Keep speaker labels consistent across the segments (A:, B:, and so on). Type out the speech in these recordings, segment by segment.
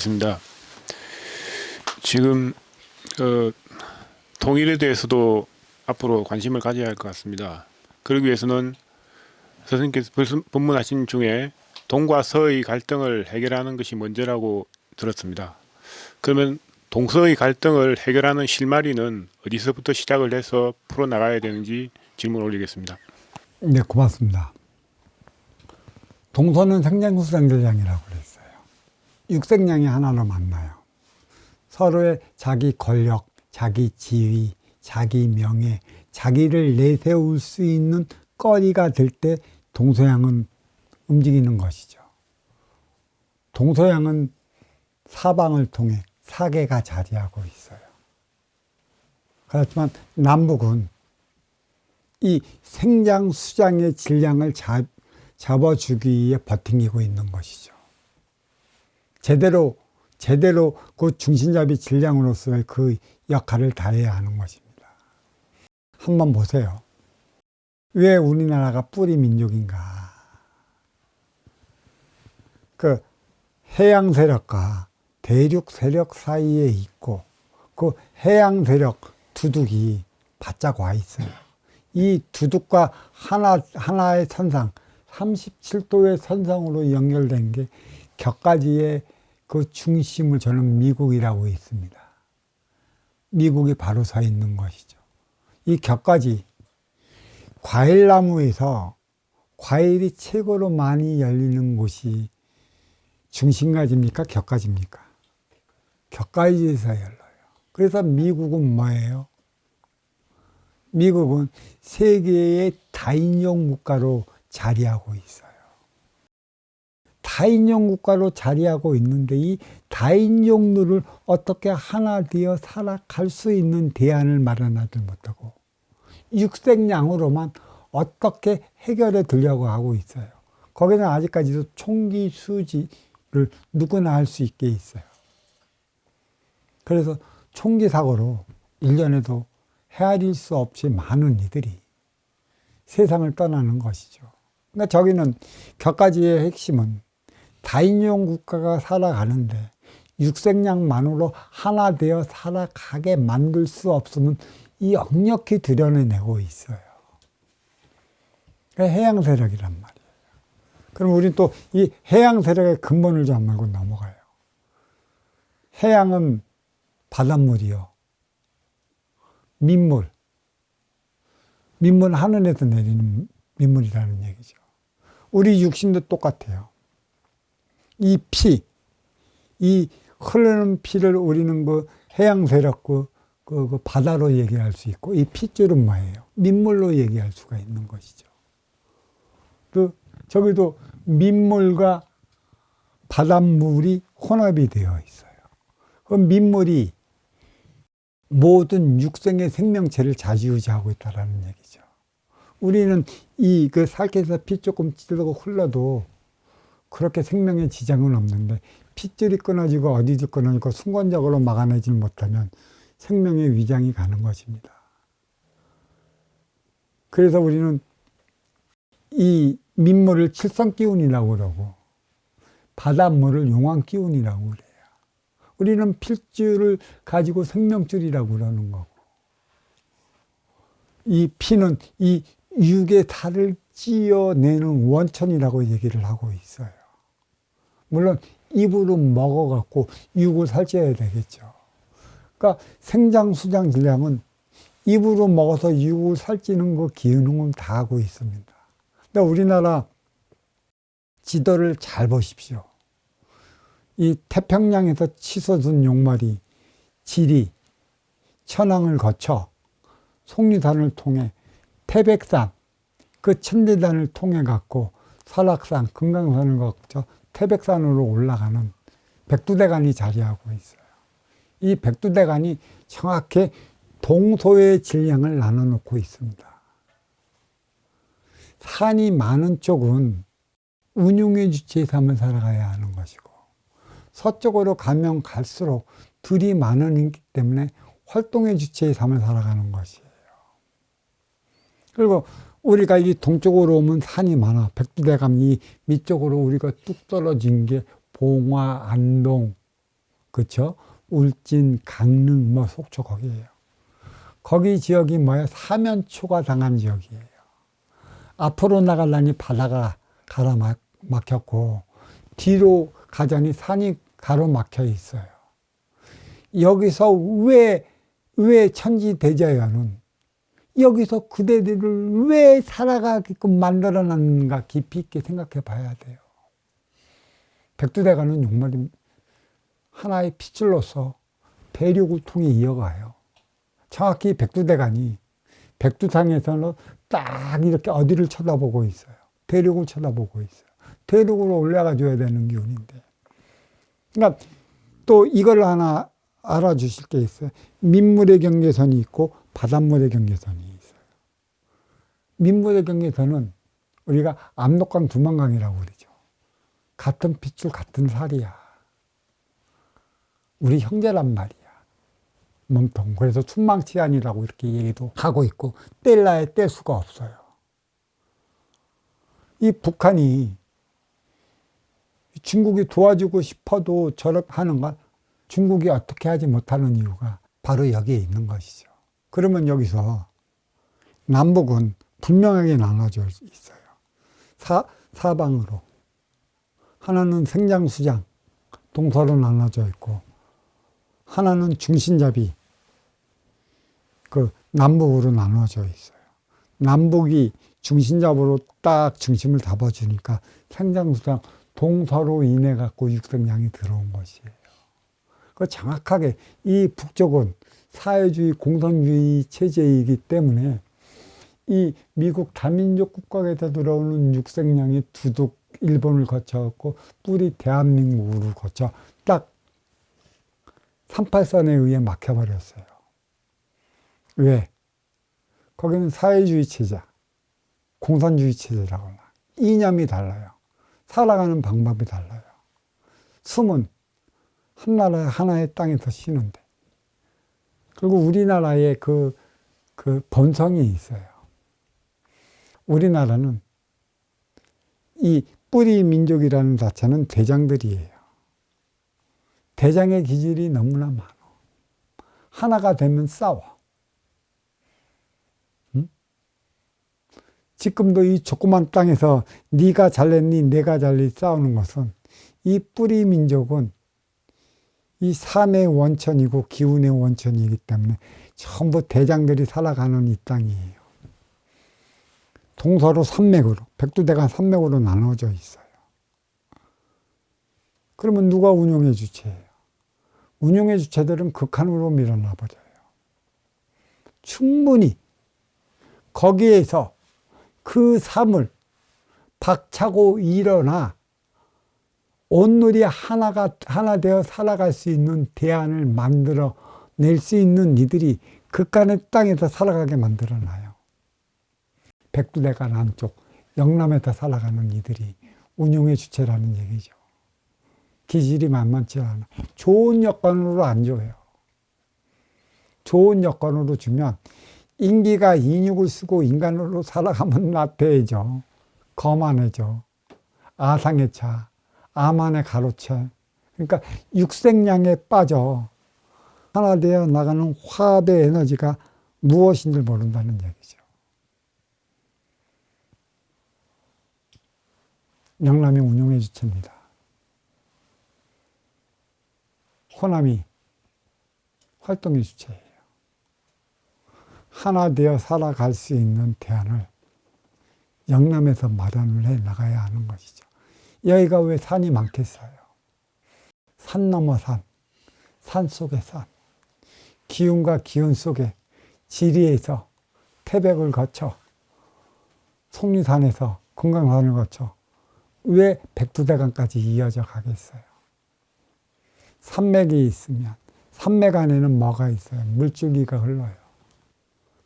A: 질문 드리겠습니다. 지금 어, 통일에 대해서도 앞으로 관심을 가져야 할 것 같습니다. 그러기 위해서는 선생님께서 본문하신 중에 동과 서의 갈등을 해결하는 것이 먼저라고 들었습니다. 그러면 동서의 갈등을 해결하는 실마리는 어디서부터 시작을 해서 풀어 나가야 되는지 질문 올리겠습니다.
B: 네, 고맙습니다. 동서는 생장수장들량이라고 그랬어요. 육생량이 하나로 만나요. 서로의 자기 권력, 자기 지위, 자기 명예, 자기를 내세울 수 있는 거리가 될 때 동서양은 움직이는 것이죠. 동서양은 사방을 통해 사계가 자리하고 있어요. 그렇지만 남북은 이 생장 수장의 질량을 잡, 잡아주기 위해 버팅기고 있는 것이죠. 제대로 제대로 그 중심잡이 질량으로서의 그 역할을 다해야 하는 것입니다. 한번 보세요. 왜 우리나라가 뿌리 민족인가? 그 해양 세력과 대륙 세력 사이에 있고 그 해양 세력 두둑이 바짝 와 있어요. 이 두둑과 하나, 하나의 선상, 37도의 선상으로 연결된 게 격가지의 그 중심을 저는 미국이라고 있습니다. 미국이 바로 서 있는 것이죠. 이 격가지, 과일나무에서 과일이 최고로 많이 열리는 곳이 중심가지입니까? 격가지입니까? 격가지에서 열려요. 그래서 미국은 뭐예요? 미국은 세계의 다인종 국가로 자리하고 있어요. 다인종 국가로 자리하고 있는데 이 다인종들을 어떻게 하나 되어 살아갈 수 있는 대안을 마련하지 못하고 육색량으로만 어떻게 해결해 두려고 하고 있어요. 거기는 아직까지도 총기 수지를 누구나 할 수 있게 있어요. 그래서 총기 사고로 1년에도 헤아릴 수 없이 많은 이들이 세상을 떠나는 것이죠. 그러니까 저기는 격가지의 핵심은 다인종 국가가 살아가는데 육색량만으로 하나 되어 살아가게 만들 수 없으면 이 역력히 드러내고 있어요. 해양 세력이란 말이에요. 그럼 우리 또 이 해양 세력의 근본을 좀 말고 넘어가요. 해양은 바닷물이요. 민물. 민물 하늘에서 내리는 민물이라는 얘기죠. 우리 육신도 똑같아요. 이 피, 이 흐르는 피를 우리는 그 해양 세력 그, 그, 그 바다로 얘기할 수 있고 이 핏줄은 뭐예요? 민물로 얘기할 수가 있는 것이죠. 그 저기도 민물과 바닷물이 혼합이 되어 있어요. 그 민물이 모든 육성의 생명체를 자지우지하고 있다라는 얘기죠. 우리는 이 그 살켜서 피 조금 찌르고 흘러도 그렇게 생명에 지장은 없는데 핏줄이 끊어지고 어디도 끊어지고 순간적으로 막아내지 못하면 생명의 위장이 가는 것입니다. 그래서 우리는 이 민물을 칠성 기운이라고 그러고 바닷물을 용왕 기운이라고 그래요. 우리는 필줄을 가지고 생명줄이라고 그러는 거고 이 피는 이 육의 탈을 찌어내는 원천이라고 얘기를 하고 있어요. 물론 입으로 먹어갖고 육을 살쪄야 되겠죠. 그러니까 생장, 수장, 질량은 입으로 먹어서 육을 살찌는 거 기능은 다 하고 있습니다. 근데 우리나라 지도를 잘 보십시오. 이 태평양에서 치솟은 용말이 지리, 천왕을 거쳐 속리산을 통해 태백산, 그 천리단을 통해 갖고 설악산, 금강산을 거쳐 태백산으로 올라가는 백두대간이 자리하고 있어요. 이 백두대간이 정확히 동서의 질량을 나눠 놓고 있습니다. 산이 많은 쪽은 운용의 주체의 삶을 살아가야 하는 것이고 서쪽으로 가면 갈수록 들이 많으기 때문에 활동의 주체의 삶을 살아가는 것이에요. 그리고 우리가 이 동쪽으로 오면 산이 많아. 백두대감 이 밑쪽으로 우리가 뚝 떨어진 게 봉화, 안동, 그쵸? 울진, 강릉, 뭐 속초 거기에요. 거기 지역이 뭐야? 사면 초가 당한 지역이에요. 앞으로 나가려니 바다가 가로막- 막혔고 뒤로 가자니 산이 가로막혀 있어요. 여기서 왜, 왜 천지대자연은 여기서 그대들을 왜 살아가게끔 만들어 놨는가 깊이 있게 생각해 봐야 돼요. 백두대간은 용머리 하나의 핏줄로서 대륙을 통해 이어가요. 정확히 백두대간이 백두산에서는 딱 이렇게 어디를 쳐다보고 있어요. 대륙을 쳐다보고 있어요. 대륙으로 올라가 줘야 되는 기운인데. 그러니까 또 이걸 하나 알아주실 게 있어요. 민물의 경계선이 있고 바닷물의 경계선이 있어요. 민물의 경계선은 우리가 압록강 두만강이라고 그러죠. 같은 핏줄 같은 살이야. 우리 형제란 말이야. 몸통. 그래서 춘망치안이라고 이렇게 얘기도 하고 있고 뗄라야 뗄 수가 없어요. 이 북한이 중국이 도와주고 싶어도 저렇게 하는 걸 중국이 어떻게 하지 못하는 이유가 바로 여기에 있는 것이죠. 그러면 여기서 남북은 분명하게 나눠져 있어요. 사, 사방으로. 하나는 생장수장, 동서로 나눠져 있고, 하나는 중심잡이, 그 남북으로 나눠져 있어요. 남북이 중심잡으로 딱 중심을 잡아주니까 생장수장 동서로 인해 갖고 육성량이 들어온 것이에요. 그 정확하게 이 북쪽은 사회주의 공산주의 체제이기 때문에 이 미국 다민족 국가에서 들어오는 육생량이 두둑 일본을 거쳐갖고 뿌리 대한민국으로 거쳐 딱 38선에 의해 막혀버렸어요. 왜? 거기는 사회주의 체제, 공산주의 체제라고 말. 이념이 달라요. 살아가는 방법이 달라요. 숨은 한 나라 하나의 땅에서 쉬는데. 그리고 우리나라의 그, 그 본성이 있어요. 우리나라는 이 뿌리 민족이라는 자체는 대장들이에요. 대장의 기질이 너무나 많아. 하나가 되면 싸워. 응? 지금도 이 조그만 땅에서 네가 잘냈니 내가 잘냈니 싸우는 것은 이 뿌리 민족은 이 산의 원천이고 기운의 원천이기 때문에 전부 대장들이 살아가는 이 땅이에요. 동서로 산맥으로, 백두대간 산맥으로 나눠져 있어요. 그러면 누가 운용의 주체예요? 운용의 주체들은 극한으로 밀어놔 버려요. 충분히 거기에서 그 삶을 박차고 일어나 온누리 하나가 하나 되어 살아갈 수 있는 대안을 만들어 낼 수 있는 이들이 극한의 땅에서 살아가게 만들어 놔요. 백두대간 안쪽 영남에서 살아가는 이들이 운용의 주체라는 얘기죠. 기질이 만만치 않아. 좋은 여건으로 안 줘요. 좋은 여건으로 주면 인기가 인육을 쓰고 인간으로 살아가면 나태해져. 거만해져. 아상의 차. 아만의 가로채. 그러니까 육생량에 빠져 하나 되어 나가는 화합의 에너지가 무엇인지 모른다는 얘기죠. 영남이 운용의 주체입니다. 호남이 활동의 주체예요. 하나 되어 살아갈 수 있는 대안을 영남에서 마련을 해 나가야 하는 것이죠. 여기가 왜 산이 많겠어요? 산 넘어 산, 산 속의 산, 기운과 기운 속에 지리에서 태백을 거쳐 속리산에서 금강산을 거쳐 왜 백두대간까지 이어져 가겠어요? 산맥이 있으면 산맥 안에는 뭐가 있어요? 물줄기가 흘러요.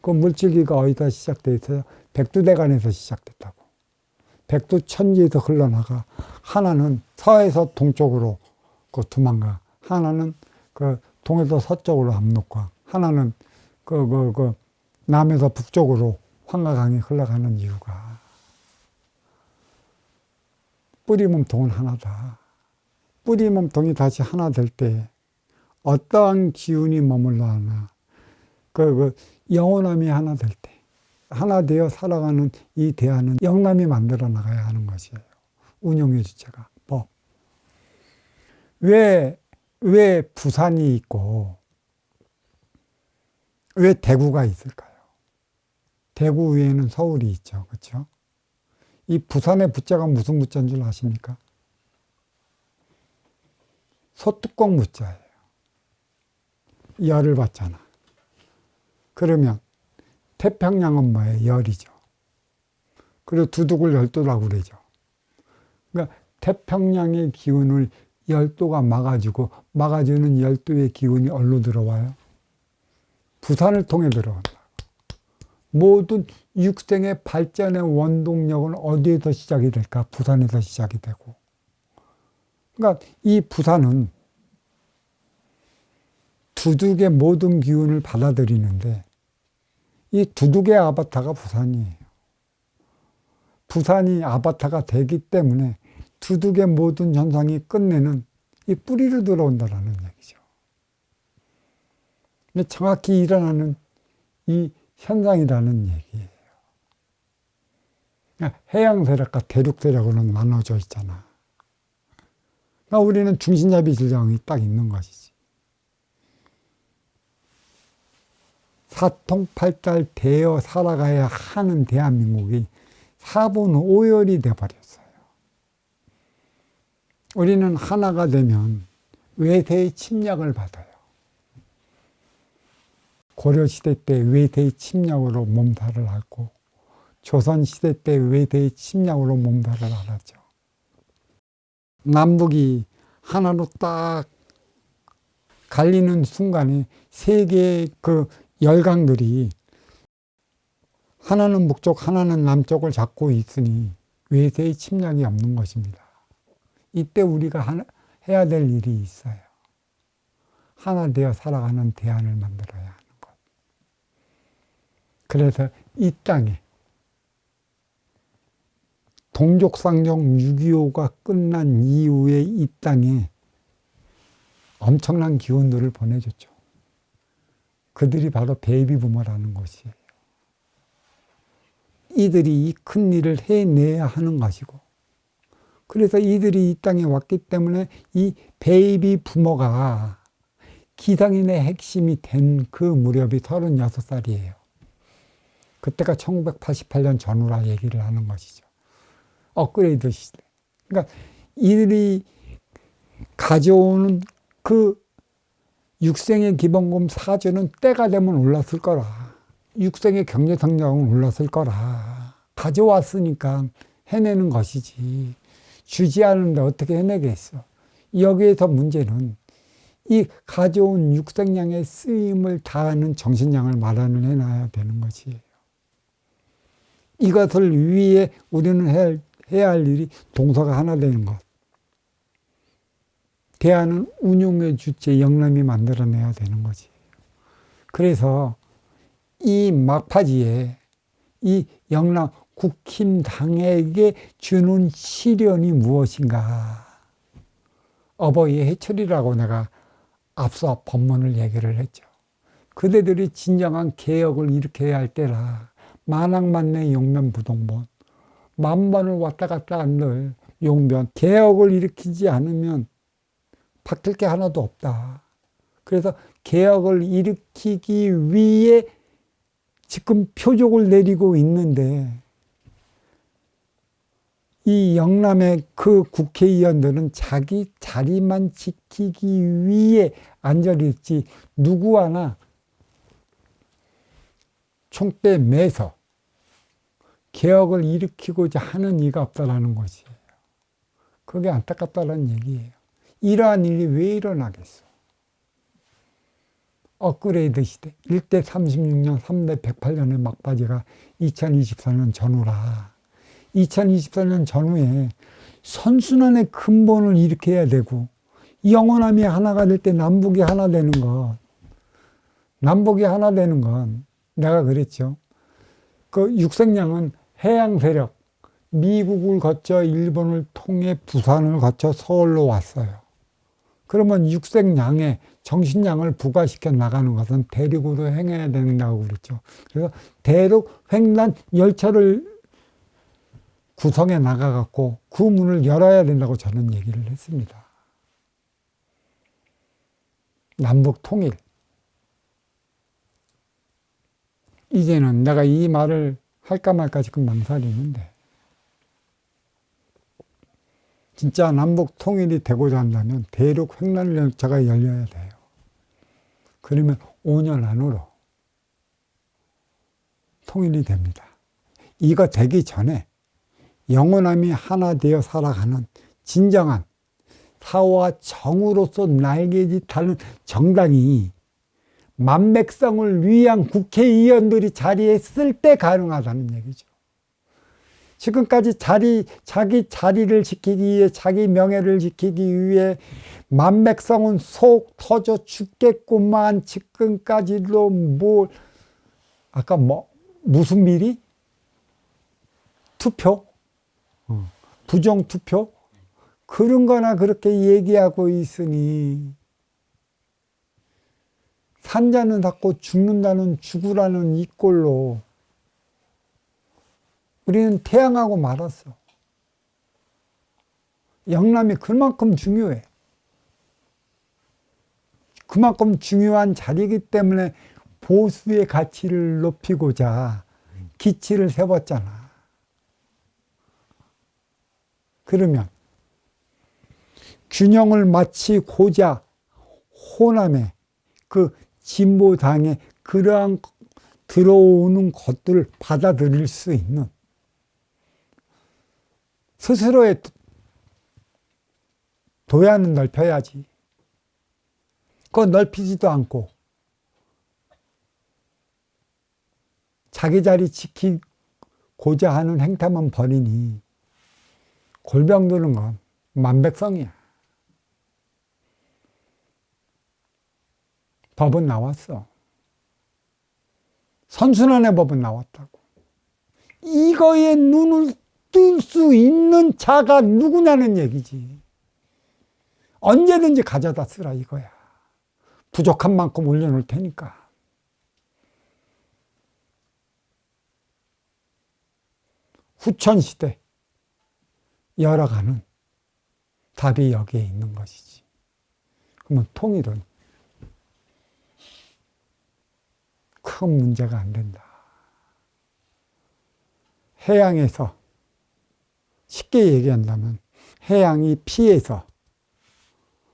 B: 그 물줄기가 어디다 시작돼 있어요? 백두대간에서 시작됐다고. 백두 천지에서 흘러나가 하나는 서에서 동쪽으로 그 두만강, 하나는 그 동에서 서쪽으로 압록강, 하나는 그, 그, 그 남에서 북쪽으로 황가강이 흘러가는 이유가. 뿌리 몸통은 하나다. 뿌리 몸통이 다시 하나 될 때 어떠한 기운이 머물러 하나. 그, 그 영원함이 하나 될때 하나 되어 살아가는 이 대안은 영남이 만들어 나가야 하는 것이에요. 운용의 주체가 법. 왜, 왜 부산이 있고 왜 대구가 있을까요? 대구 위에는 서울이 있죠. 그렇죠? 이 부산의 부자가 무슨 부자인 줄 아십니까? 소뚜껑 무자예요. 열을 받잖아. 그러면 태평양은 뭐예요? 열이죠. 그리고 두둑을 열도라고 그러죠. 그러니까 태평양의 기운을 열도가 막아주고 막아주는 열도의 기운이 어디로 들어와요? 부산을 통해 들어온다. 모든 육생의 발전의 원동력은 어디에서 시작이 될까? 부산에서 시작이 되고. 그러니까 이 부산은 두둑의 모든 기운을 받아들이는데 이 두둑의 아바타가 부산이에요. 부산이 아바타가 되기 때문에 두둑의 모든 현상이 끝내는 이 뿌리로 들어온다라는 얘기죠. 정확히 일어나는 이 현상이라는 얘기예요. 그러니까 해양 세력과 대륙 세력으로는 나눠져 있잖아. 그러니까 우리는 중심잡이 질량이 딱 있는 것이지. 사통팔달 되어 살아가야 하는 대한민국이 사분 오열이 돼버렸어요. 우리는 하나가 되면 외세의 침략을 받아요. 고려시대 때 외세의 침략으로 몸살을 앓고 조선시대 때 외세의 침략으로 몸살을 앓았죠. 남북이 하나로 딱 갈리는 순간에 세 개의 그 열강들이 하나는 북쪽, 하나는 남쪽을 잡고 있으니 외세의 침략이 없는 것입니다. 이때 우리가 하나, 해야 될 일이 있어요. 하나 되어 살아가는 대안을 만들어야 하는 것. 그래서 이 땅에 동족상종 6.25가 끝난 이후에 이 땅에 엄청난 기운들을 보내줬죠. 그들이 바로 베이비 부머라는 것이에요. 이들이 이 큰 일을 해내야 하는 것이고, 그래서 이들이 이 땅에 왔기 때문에 이 베이비 부모가 기상인의 핵심이 된 그 무렵이 36살이에요. 그때가 1988년 전후라 얘기를 하는 것이죠. 업그레이드 시대. 그러니까 이들이 가져오는 그 육생의 기본금 사주는 때가 되면 올랐을 거라. 육생의 경제 성장은 올랐을 거라. 가져왔으니까 해내는 것이지. 주지 않는데 어떻게 해내겠어. 여기에서 문제는 이 가져온 육생량의 쓰임을 다하는 정신량을 마련을 해놔야 되는 것이에요. 이것을 위해 우리는 해야 할 일이 동서가 하나 되는 것. 대안은 운용의 주체 영남이 만들어내야 되는 거지. 그래서 이 막파지에 이 영남 국힘당에게 주는 시련이 무엇인가? 어버이의 해철이라고 내가 앞서 법문을 얘기를 했죠. 그대들이 진정한 개혁을 일으켜야 할 때라 만왕만내 용변부동본 만번을 왔다 갔다 한들 용변 개혁을 일으키지 않으면 바뀔 게 하나도 없다. 그래서 개혁을 일으키기 위해 지금 표적을 내리고 있는데 이 영남의 그 국회의원들은 자기 자리만 지키기 위해 앉아있지 누구 하나 총대 매서 개혁을 일으키고자 하는 이가 없다라는 것이에요. 그게 안타깝다는 얘기예요. 이러한 일이 왜 일어나겠어? 업그레이드 시대. 1대 36년, 3대 108년의 막바지가 2024년 전후라. 2024년 전후에 선순환의 근본을 일으켜야 되고, 영원함이 하나가 될 때 남북이 하나 되는 것. 남북이 하나 되는 건 내가 그랬죠. 그 육색량은 해양 세력, 미국을 거쳐 일본을 통해 부산을 거쳐 서울로 왔어요. 그러면 육색양에 정신양을 부과시켜 나가는 것은 대륙으로 행해야 된다고 그랬죠. 그래서 대륙 횡단 열차를 구성해 나가갖고 그 문을 열어야 된다고 저는 얘기를 했습니다. 남북 통일. 이제는 내가 이 말을 할까 말까 지금 망설이는데 진짜 남북 통일이 되고자 한다면 대륙 횡단 열차가 열려야 돼요. 그러면 5년 안으로 통일이 됩니다. 이거 되기 전에 영원함이 하나 되어 살아가는 진정한 사와 정으로서 날개짓하는 정당이 만백성을 위한 국회의원들이 자리에 있을 때 가능하다는 얘기죠. 지금까지 자리, 자기 자리를 지키기 위해, 자기 명예를 지키기 위해 만백성은 속 터져 죽겠구만. 지금까지도 뭐, 아까 뭐, 무슨 미리? 투표? 어, 부정투표? 그런 거나 그렇게 얘기하고 있으니, 산자는 닫고 죽는다는 죽으라는 이 꼴로 우리는 태양하고 말았어. 영남이 그만큼 중요해. 그만큼 중요한 자리이기 때문에 보수의 가치를 높이고자 기치를 세웠잖아. 그러면 균형을 맞추고자 호남의 그 진보당의 그러한 들어오는 것들을 받아들일 수 있는 스스로의 도야는 넓혀야지. 그거 넓히지도 않고 자기 자리 지키고자 하는 행태만 벌이니 골병 드는 건 만백성이야. 법은 나왔어. 선순환의 법은 나왔다고. 이거에 눈을 뜰 수 있는 자가 누구냐는 얘기지. 언제든지 가져다 쓰라 이거야. 부족한 만큼 올려놓을 테니까. 후천시대 열어가는 답이 여기에 있는 것이지. 그러면 통일은 큰 문제가 안 된다. 해양에서 쉽게 얘기한다면 해양이 피해서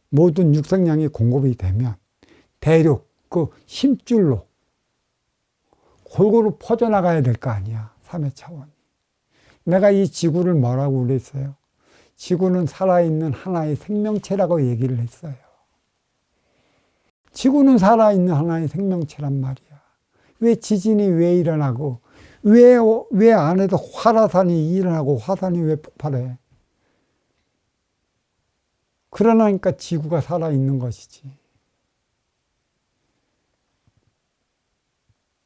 B: 모든 육성량이 공급이 되면 대륙 그 힘줄로 골고루 퍼져나가야 될 거 아니야. 3회 차원이. 내가 이 지구를 뭐라고 그랬어요? 지구는 살아있는 하나의 생명체라고 얘기를 했어요. 지구는 살아있는 하나의 생명체란 말이야. 왜 지진이 왜 일어나고, 왜, 왜 안에도 화라산이 일어나고 화산이 왜 폭발해? 그러나니까 지구가 살아있는 것이지.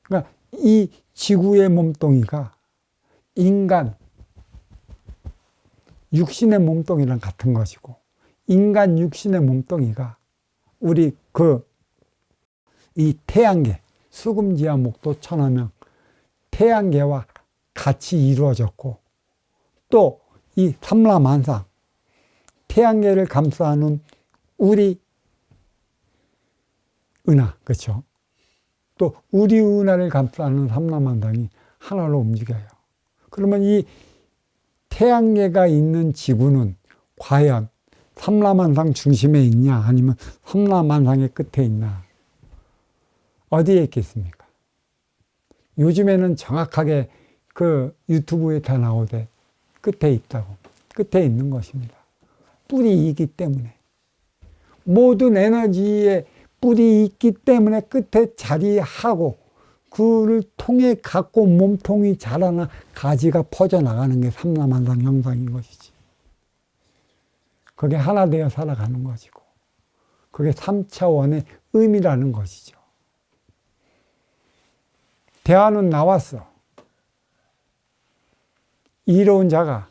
B: 그러니까 이 지구의 몸뚱이가 인간, 육신의 몸뚱이랑 같은 것이고, 인간 육신의 몸뚱이가 우리 그, 이 태양계, 수금지와 목도 천하명, 태양계와 같이 이루어졌고, 또 이 삼라만상, 태양계를 감싸는 우리 은하, 그렇죠? 또 우리 은하를 감싸는 삼라만상이 하나로 움직여요. 그러면 이 태양계가 있는 지구는 과연 삼라만상 중심에 있냐 아니면 삼라만상의 끝에 있나 어디에 있겠습니까? 요즘에는 정확하게 그 유튜브에 다 나오되 끝에 있다고 끝에 있는 것입니다. 있기 때문에 모든 에너지에 뿔이 있기 때문에 끝에 자리하고 그를 통해 갖고 몸통이 자라나 가지가 퍼져나가는 게 삼라만상 형상인 것이지. 그게 하나 되어 살아가는 것이고 그게 3차원의 의미라는 것이죠. 대화는 나왔어. 이로운 자가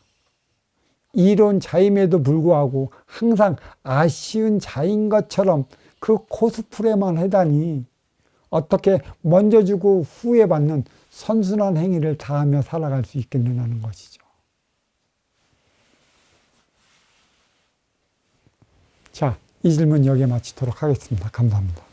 B: 이론 자임에도 불구하고 항상 아쉬운 자인 것처럼 그 코스프레만 하다니 어떻게 먼저 주고 후에 받는 선순환 행위를 다하며 살아갈 수 있겠느냐는 것이죠. 자, 이 질문 여기에 마치도록 하겠습니다. 감사합니다.